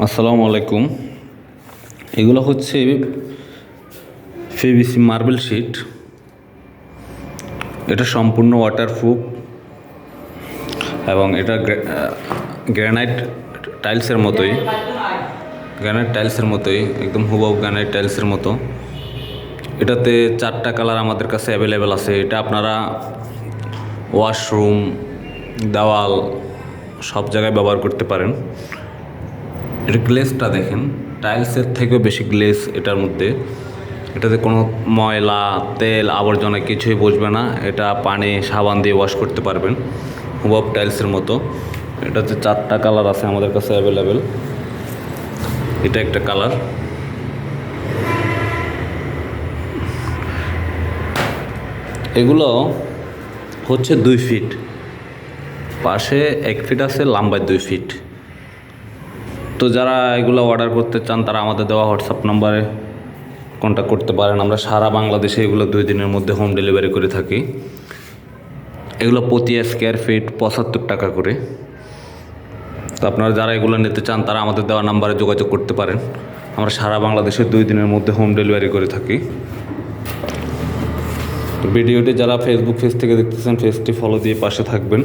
আসসালামু আলাইকুম। এগুলো হচ্ছে পিভিসি মার্বেল শিট। এটা সম্পূর্ণ ওয়াটারপ্রুফ এবং এটা গ্রানাইট টাইলসের মতোই। গ্রানাইট টাইলসের মতোই, একদম হুবহু গ্রানাইট টাইলসের মতো। এটাতে চারটা কালার আমাদের কাছে অ্যাভেলেবেল আছে। এটা আপনারা ওয়াশরুম দেওয়াল, সব জায়গায় ব্যবহার করতে পারেন। এর গ্লেসটা দেখেন। টাইলসের থেকেও বেশি গ্লেস এটার মধ্যে। এটাতে কোনো ময়লা, তেল, আবর্জনা কিছুই বসবে না। এটা পানি, সাবান দিয়ে ওয়াশ করতে পারবেন। হুবব টাইলসের মতো। এটাতে চারটা কালার আছে আমাদের কাছে অ্যাভেলেবেল এটা একটা কালার এগুলো হচ্ছে দুই ফিট পাশে এক ফিট আছে, লম্বায় দুই ফিট তো যারা এগুলো অর্ডার করতে চান, তারা আমাদের দেওয়া হোয়াটসঅ্যাপ নাম্বারে কন্ট্যাক্ট করতে পারেন। আমরা সারা বাংলাদেশে এগুলো দুই দিনের মধ্যে হোম ডেলিভারি করে থাকি। এগুলো প্রতি স্কোয়ার ফিট পঁচাত্তর টাকা করে। তো আপনারা যারা এগুলো নিতে চান, তারা আমাদের দেওয়া নাম্বারে যোগাযোগ করতে পারেন। আমরা সারা বাংলাদেশে দুই দিনের মধ্যে হোম ডেলিভারি করে থাকি। ভিডিওটি যারা ফেসবুক পেজ থেকে দেখতেছেন পেজটি ফলো দিয়ে পাশে থাকবেন।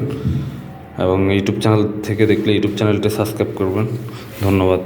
এবং ইউটিউব চ্যানেল থেকে দেখলে ইউটিউব চ্যানেলটা সাবস্ক্রাইব করবেন। ধন্যবাদ।